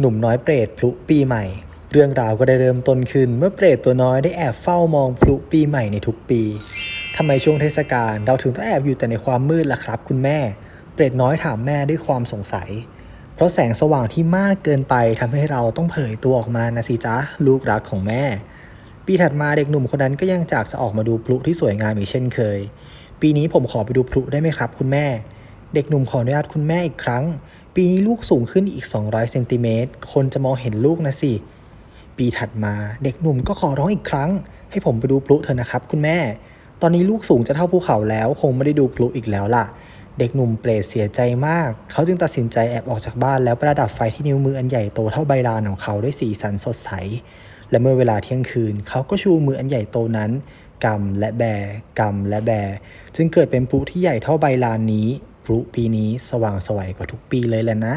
หนุ่มน้อยเปรตพลุปีใหม่ เรื่องราวก็ได้เริ่มต้นขึ้น เมื่อเปรตตัวน้อยได้แอบเฝ้ามองพลุปีใหม่ในทุกปีทำไมช่วงเทศกาลเราถึงต้องแอบอยู่แต่ในความมืดล่ะครับ คุณแม่ เปรตน้อยถามแม่ด้วยความสงสัย เพราะแสงสว่างที่มากเกินไปทำให้เราต้องเผยตัวออกมานะสิจ๊ะลูกรักของแม่ ปีถัดมาเด็กหนุ่มคนนั้นก็ยังจากจะออกมาดูพลุที่สวยงามอีกเช่นเคย ปีนี้ผมขอไปดูพลุได้ไหมครับ คุณแม่ เด็กหนุ่มขออนุญาตคุณแม่อีกครั้ง ปีนี้ลูกสูงขึ้นอีก 200 เซนติเมตร คนจะมองเห็นลูกนะสิ ปีถัดมาเด็กหนุ่มก็ขอร้องอีกครั้ง ให้ผมไปดูพลุเถอะนะครับ คุณแม่ ตอนนี้ลูกสูงจะเท่าภูเขาแล้ว คงไม่ได้ดูพลุอีกแล้วล่ะ เด็กหนุ่มเปรตเสียใจมาก เขาจึงตัดสินใจแอบออกจากบ้านแล้วประดับไฟที่นิ้วมืออันใหญ่โตเท่าใบลานของเขาด้วยสีสันสดใส และเมื่อเวลาเที่ยงคืน เขาก็ชูมืออันใหญ่โตนั้นกำและแบกำและแบ จึงเกิดเป็นพลุที่ใหญ่เท่าใบลานนี้ พลุปีนี้สว่างไสวยกว่าทุกปีเลยแหละนะ